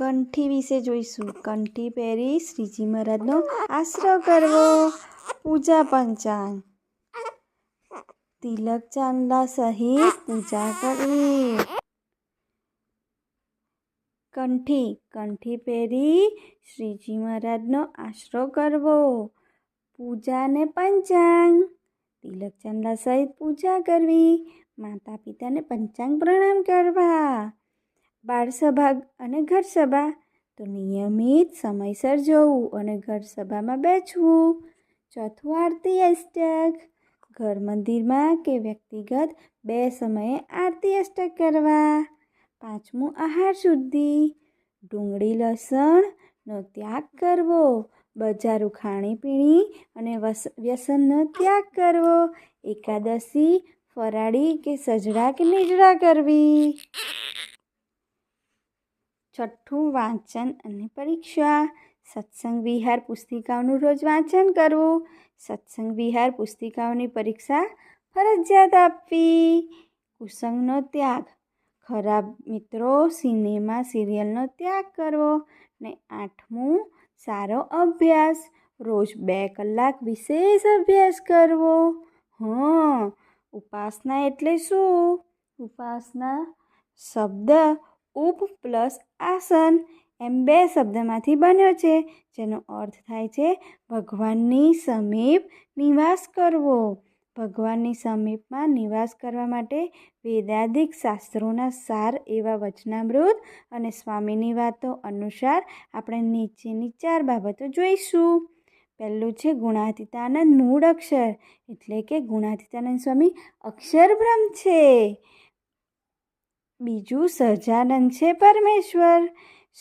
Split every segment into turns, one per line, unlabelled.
કંઠી વિશે જોઈશું. કંઠી પહેરી શ્રીજી મહારાજનો આશરો કરવો. પૂજા પંચાંગ. તિલક ચાંદલા સહિત પૂજા કરવી કંઠી કંઠી પહેરી શ્રીજી મહારાજનો આશરો કરવો. પૂજા ને પંચાંગ. તિલક ચાંદલા સહિત પૂજા કરવી. માતા પિતાને પંચાંગ પ્રણામ કરવા. બાળ સભા અને ઘરસભા તો નિયમિત સમયસર જવું અને ઘર સભામાં બેસવું. ચોથું આરતી અષ્ટક. ઘર મંદિરમાં કે વ્યક્તિગત બે સમયે આરતી અષ્ટક કરવા. પાંચમું આહાર શુદ્ધિ. ડુંગળી લસણનો ત્યાગ કરવો. બજારું ખાણીપીણી અને વ્યસનનો ત્યાગ કરવો. એકાદશી ફરાળી કે સજડા કે નીજડા કરવી. છઠ્ઠું વાંચન અને પરીક્ષા. સત્સંગ વિહાર પુસ્તિકાઓનું રોજ વાંચન કરવું. સત્સંગ વિહાર પુસ્તિકાઓની પરીક્ષા ફરજિયાત આપવી. કુસંગનો ત્યાગ. ખરાબ મિત્રો, સિનેમા, સિરિયલનો ત્યાગ કરવો ને આઠમું સારો અભ્યાસ. રોજ બે કલાક વિશેષ અભ્યાસ કરવો. હં, ઉપાસના એટલે શું? ઉપાસના શબ્દ ઉપ પ્લસ આસન એમ બે શબ્દમાંથી બન્યો છે, જેનો અર્થ થાય છે ભગવાનની સમીપ નિવાસ કરવો. ભગવાનની સમીપમાં નિવાસ કરવા માટે વેદાધિક શાસ્ત્રોના સાર એવા વચનામૃત અને સ્વામીની વાતો અનુસાર આપણે નીચેની ચાર બાબતો જોઈશું. પહેલું છે ગુણાતીતાનંદ મૂળ અક્ષર, એટલે કે ગુણાતીતાનંદ સ્વામી અક્ષરભ્રમ છે. બીજું સહજાનંદ છે પરમેશ્વર.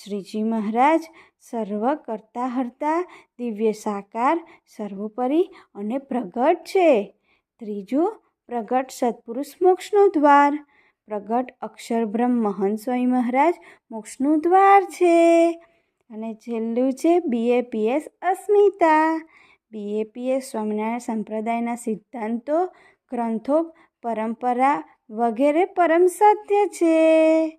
શ્રીજી મહારાજ સર્વ કરતા હરતા, દિવ્ય સાકાર, સર્વોપરી અને પ્રગટ છે. ત્રીજું, પ્રગટ સત્પુરુષ મોક્ષનું દ્વાર. પ્રગટ અક્ષર બ્રહ્મ મહંત સ્વામી મહારાજ મોક્ષનું દ્વાર છે. અને છેલ્લું છે બીએપીએસ અસ્મિતા. બીએપીએસ સ્વામિનારાયણ સંપ્રદાયના સિદ્ધાંતો, ગ્રંથો, પરંપરા વગેરે પરમ સત્ય છે.